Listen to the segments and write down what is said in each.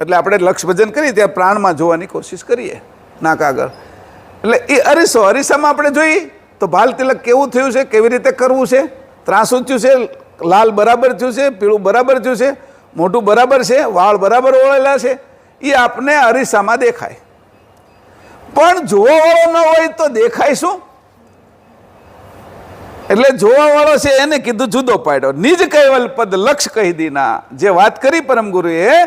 એટલે આપણે લક્ષ ભજન કરીએ ત્યાં પ્રાણમાં જોવાની કોશિશ કરીએ નાક આગળ. એટલે એ અરીસો, અરીસામાં આપણે જોઈએ તો ભાલ તિલક કેવું થયું છે, કેવી રીતે કરવું છે? ત્રાસ ઊંચ્યું છે, લાલ બરાબર થયું છે, પીળું બરાબર થયું છે મોઢું બરાબર છે, વાળ બરાબર ઓળેલા છે, એ આપને અરીસામાં દેખાય. પણ જોવાવાળો ન હોય તો દેખાય શું? એટલે જોવાવાળો છે એને કીધું જુદો પાડ્યો. નિજ કૈવલ પદ લક્ષ કહી દીના. જે વાત કરી પરમ ગુરુએ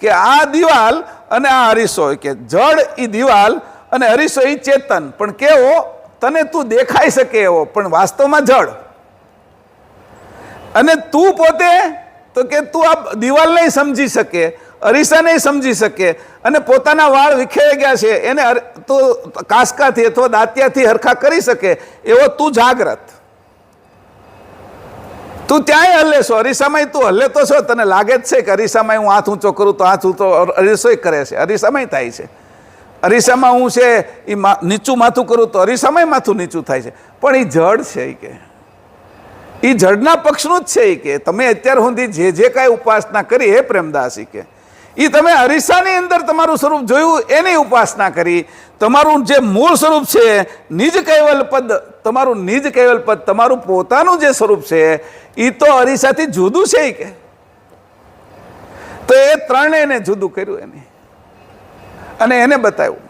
કે આ દિવાલ અને આ અરીસો કે જળ એ દિવાલ અને અરીસો એ ચેતન. પણ કેવો? તને તું દેખાઈ શકે એવો, પણ વાસ્તવમાં જળ. અને તું પોતે તો કે તું આ નહીં સમજી શકે, અરીસા નહીં સમજી શકે, અને પોતાના વાળ વિખેરાઈ ગયા છે, એને તું કાસકાથી અથવા દાંતિયાથી હરખા કરી શકે, એવો તું જાગ્રત. તું ત્યાંય હલે છો અરીસામાં તું હલે તો છો, તને લાગે જ છે કે અરીસામાં હું હાથ ઊંચો કરું તો હાથ ઊંચો અરીસો કરે છે. અરીસામાં થાય છે. અરીસામાં હું છે એ નીચું માથું કરું તો અરીસામાં માથું નીચું થાય છે. પણ એ જડ છે એ કે. એ જડના પક્ષનું જ છે એ કે. તમે અત્યાર સુધી જે જે કાંઈ ઉપાસના કરી, હે પ્રેમદાસ એ કે. એ તમે અરીસાની અંદર તમારું સ્વરૂપ જોયું, એની ઉપાસના કરી. તમારું જે મૂળ સ્વરૂપ છે, નિજ કૈવલ પદ, તમારું નિજ કૈવલ પદ, તમારું પોતાનું જે સ્વરૂપ છે એ તો અરીસાથી જુદું છે કે. તો એ ત્રણેયને જુદું કર્યું એને. અને એને બતાવ્યું.